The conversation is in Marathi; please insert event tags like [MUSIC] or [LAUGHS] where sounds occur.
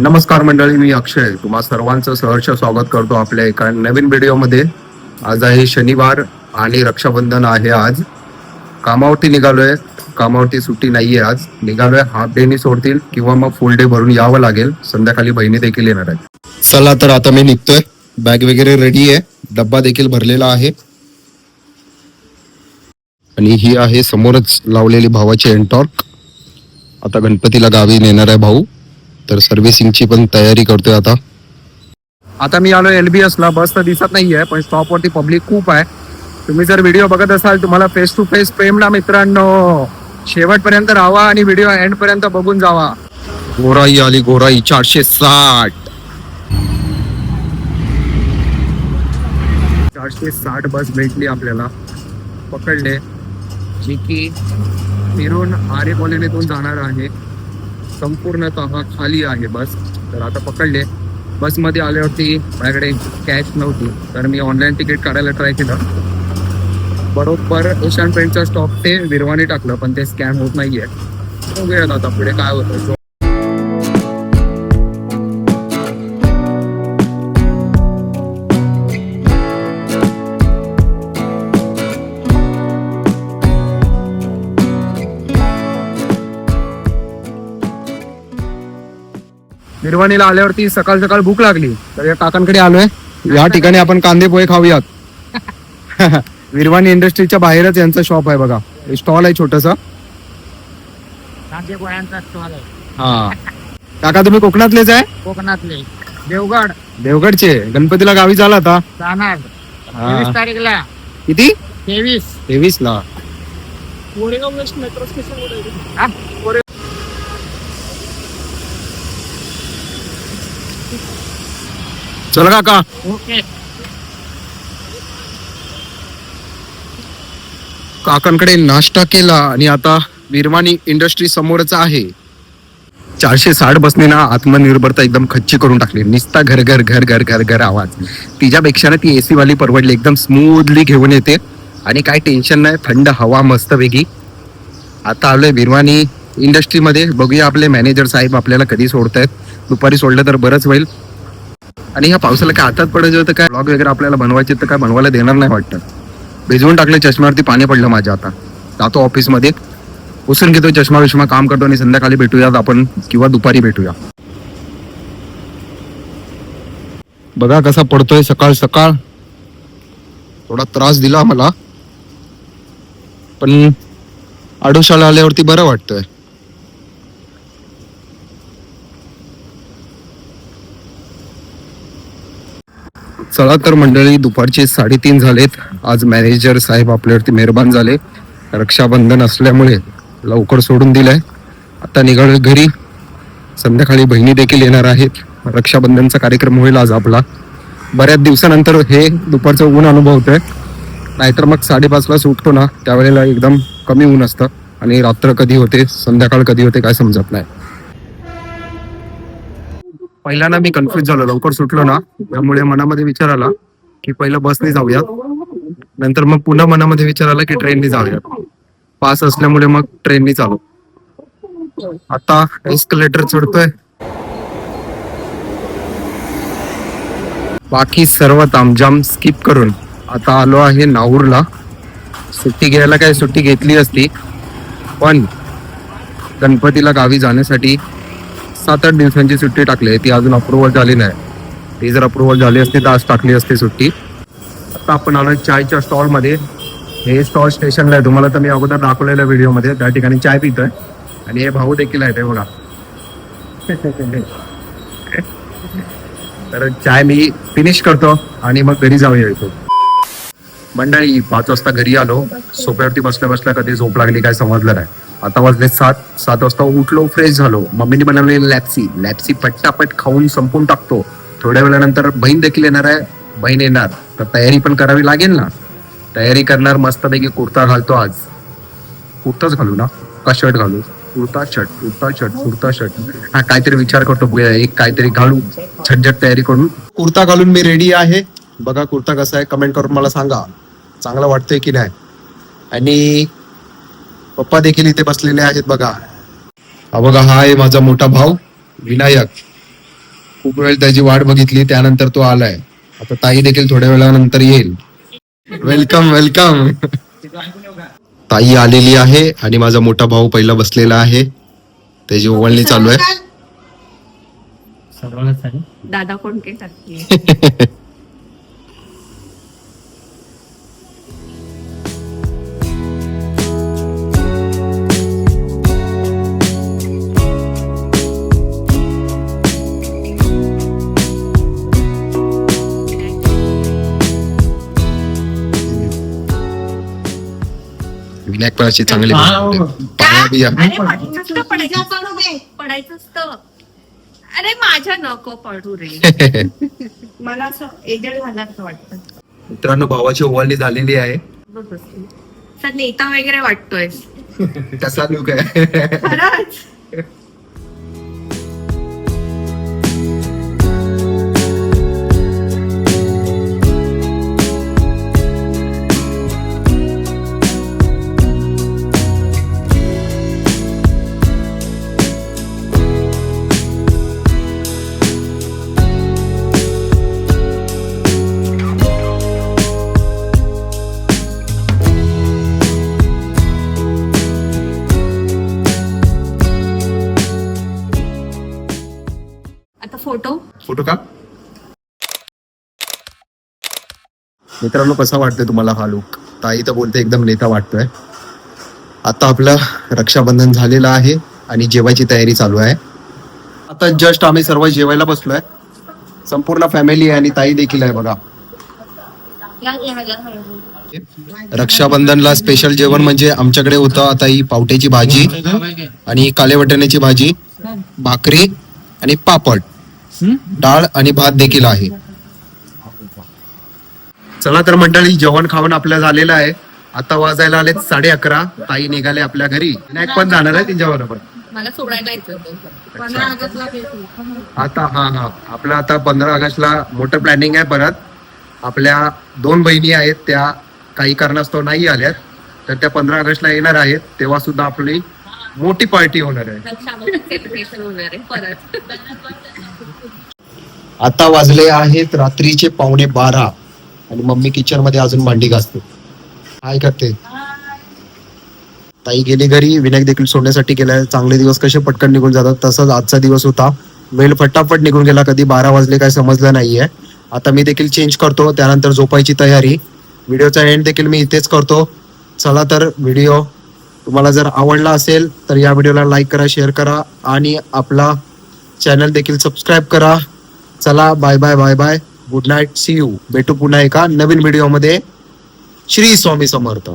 नमस्कार मंडळी मी अक्षय. तुम्हा सर्वांचं सहर्ष स्वागत करतो आपल्या एका नवीन व्हिडिओमध्ये. आज आहे शनिवार आणि रक्षाबंधन आहे आज. कामावरती निघालोय. कामावरती सुट्टी नाहीये आज. निघालोय हाफ डेनी सोडतील किंवा मग फुल डे भरून यावं लागेल. संध्याकाळी बहिणी देखील येणार आहेत. चला तर आता मी निघतोय. बॅग वगैरे रेडी आहे. डब्बा देखील भरलेला आहे. आणि ही आहे समोरच लावलेली भावाची एंटॉर्क आता गणपतीला गावी नेणार आहे भाऊ. तर सर्व्हिसिंगची पण तयारी करतोय आता. आता मी आलो एलबीएस ला. बस तर दिसत नाहीये पण स्टॉप वरती पब्लिक खूप आहे. तुम्ही जर व्हिडिओ बघत असाल तुम्हाला फेस टू फेस प्रेम ना मित्रांनो. शेवटपर्यंत राहा आणि व्हिडिओ एंड पर्यंत बघून जावा. गोराई आली गोराई चारशे साठ. चारशे साठ बस भेटली आपल्याला. पकडले. जी की फिरून आरे कॉलनीतून जाणार आहे. संपूर्णतः खाली आहे बस. तर आता पकडले. बसमध्ये आल्यावरती माझ्याकडे कॅश नव्हती. तर मी ऑनलाईन तिकीट काढायला ट्राय केलं. बरोबर ओशान पेंटचा स्टॉप ते विरवानी टाकलं पण ते स्कॅन होत नाहीये. बघूया ना आता पुढे काय होतं निर्वाणीला आल्यावरती सकाळ सकाळ भूक लागली. तर या काकांकडे आलोय. या ठिकाणी आपण कांदे पोहे खाऊयात. [LAUGHS] विरवाणी इंडस्ट्रीच्या बाहेरच यांचं शॉप आहे बघा. स्टॉल आहे छोटसा. कांदे पोह्यांचा स्टॉल आहे. हा. काका तुम्ही कोकणातलेच आहे? कोकणातले. देवगड. देवगडचे. गणपतीला गावी झाला आता. जाणार. तेवीस तारीखला. किती? तेवीस. तेवीस ला मेट्रो स्टेशन चल काका. ओके. काकांकडे नाश्ता केला आणि आता विरवाणी इंडस्ट्री समोरच आहे. चारशे साठ बसने ना आत्मनिर्भरता एकदम खच्ची करून टाकली. निस्ता घर घर घर घर घर घर आवाज. तिच्यापेक्षा ना ती एसी वाली परवडली. एकदम स्मूथली घेऊन येते. आणि काय टेन्शन नाही. थंड हवा मस्त वेगळी. आता आलोय विरवाणी इंडस्ट्रीमध्ये बघूया आपले मॅनेजर साहेब आपल्याला कधी सोडतायत. दुपारी सोडलं तर बरंच होईल. आणि ह्या पावसाला काय हातात पडत होतं काय? ब्लॉग वगैरे आपल्याला बनवायचे तर काय बनवायला देणार नाही वाटतं. भिजवून टाकले चष्म्यावरती पाणी पडलं माझ्या आता. जातो ऑफिसमध्ये. उसून घेतो चष्मा विष्मा काम करतो आणि संध्याकाळी भेटूयात आपण किंवा दुपारी भेटूया. बघा कसा पडतोय सकाळ सकाळ. थोडा त्रास दिला मला. पण आडोशाला आल्यावरती बरं वाटतंय. चला तर मंडळी दुपारचे साडेतीन झालेत. आज मॅनेजर साहेब आपल्यावरती मेहरबान झाले. रक्षाबंधन असल्यामुळे लवकर सोडून दिलंय. आता निघाल घरी. संध्याकाळी बहिणी देखील येणार आहेत. रक्षाबंधनचा कार्यक्रम होईल आज आपला. बऱ्याच दिवसानंतर हे दुपारचं ऊन अनुभवतोय. नाहीतर मग साडेपाचला सुटतो ना. त्यावेळेला एकदम कमी ऊन असतं. आणि रात्र कधी होते? संध्याकाळ कधी होते? काय समजत नाही. पहिल्यांदा मी कन्फ्युज झालो. लवकर सुटलो ना. त्यामुळे मनामध्ये विचार आला की पहिलं बसने जाऊयात. नंतर मग पुन्हा मनामध्ये विचार आला की ट्रेनने जाऊयात. पास असल्यामुळे मग ट्रेनने चालू. आता एस्कलेटर चढतोय. बाकी सर्व तामजाम स्किप करून आता आलो आहे नाहूरला. सुट्टी घ्यायला काय सुट्टी घेतली असती. पण गणपतीला गावी जाण्यासाठी सात आठ दिवसांची सुट्टी टाकली आहे. ती अजून अप्रुव्हल झाली नाही. ती जर अप्रुव्हल झाली असती तर आज टाकली असती सुट्टी. आता आपण आलो चायच्या स्टॉलमध्ये. हे स्टॉल स्टेशनला आहे. तुम्हाला तर मी अगोदर दाखवलेल्या व्हिडिओमध्ये. त्या ठिकाणी चाय पितोय. आणि हे भाऊ देखील आहेत. ते बघा. तर चाय मी फिनिश करतो आणि मग घरी जाऊया इथून. मंडळी पाच वाजता घरी आलो. सोप्यावरती बसल्या बसल्या कधी झोप लागली काय समजलं नाही. आता वाजले सात सात वाजता उठलो फ्रेश झालो. मम्मीने बनवलेली लॅप्सी लॅप्सी पट्टापट खाऊन संपून टाकतो. थोड्या वेळानंतर बहीण देखील येणार आहे. बहीण येणार. तर तयारी पण करावी लागेल ना? तयारी करणार मस्तपैकी कुर्ता घालतो आज. कुर्ताच घालू ना? का शर्ट घालू? Kurta shirt kurta shirt kurta shirt हा काहीतरी विचार करतो. एक काहीतरी घालू. झटझट तयारी करून. कुर्ता घालून मी रेडी आहे. बघा कुर्ता कसा आहे. कमेंट करून मला सांगा. चांगला वाटतंय की नाही? आणि पप्पा देखील इथे बसलेले आहेत बघा. हा बघा हा आहे माझा मोठा भाऊ विनायक. खूप वेळ त्याची वाट बघितली त्यानंतर तो आलाय. आता ताई देखील थोड्या वेळानंतर येईल. वेलकम वेलकम ताई आलेली आहे आणि माझा मोठा भाऊ पहिला बसलेला आहे. त्याची ओवळणी चालू आहे. दादा कोणते [LAUGHS] पण अशी चांगली पाया बिया. अरे पडायचं. असतं, अरे माझ्या नको पडू रे. [LAUGHS] मला असं एजड झाल्याचं वाटतं. मित्रांनो भावाची ओवळणी झालेली आहे. असा नेता वगैरे वाटतोय कसा [LAUGHS] लुक आहे. खरंच? फोटो? फोटो का? मित्रांनो कसा वाटतोय तुम्हाला हा लुक ताई तर बोलते एकदम नेता वाटतोय. आता आपलं रक्षाबंधन झालेलं आहे आणि जेवायची तयारी चालू आहे. आता जस्ट आम्ही सर्व जेवायला बसलोय. संपूर्ण फॅमिली आहे आणि ताई देखील आहे बघा. रक्षाबंधनला स्पेशल जेवण म्हणजे आमच्याकडे होतं आता ही पावट्याची भाजी आणि काले वाटाण्याची भाजी भाकरी आणि पापड. डाळ आणि भात देखील आहे. चला तर मंडळी जेवण खाऊन आपलं झालेलं आहे. आता वाजायला आले साडे अकरा. ताई निघाले आपल्या घरी. विनायक पण जाणार आहे तिच्या बरोबर. मला सोडायला. आता हा हा. आपलं आता पंधरा ऑगस्टला मोठं प्लॅनिंग आहे परत. आपल्या दोन बहिणी आहेत त्या काही कारणास्तव नाही आल्यात. तर त्या पंधरा ऑगस्टला येणार आहेत. तेव्हा सुद्धा आपली मोठी पार्टी होणार आहे. रक्षाबंधन सेलिब्रेशन होणार आहे. परत. आता वाजले आहेत रात्रीचे पावणे बारा. आणि मम्मी किचनमध्ये अजून भांडी घासते. काय करते? ताई गेली घरी विनायक देखील सोडण्यासाठी गेलाय. चांगले दिवस कसे पटकन निघून जातात तसंच आजचा दिवस होता. वेळ फटाफट निघून गेला कधी बारा वाजले काय समजलं नाहीये. आता मी देखील चेंज करतो त्यानंतर झोपायची तयारी. व्हिडिओचा एंड देखील मी इथेच करतो. चला तर व्हिडिओ तुम्हाला जर आवडला असेल तर या व्हिडिओला लाईक करा शेअर करा आणि आपला चॅनल देखील सबस्क्राईब करा. चला bye bye bye bye good night see you भेटू पुन्हा एका नवीन व्हिडिओमध्ये श्री स्वामी समर्थ.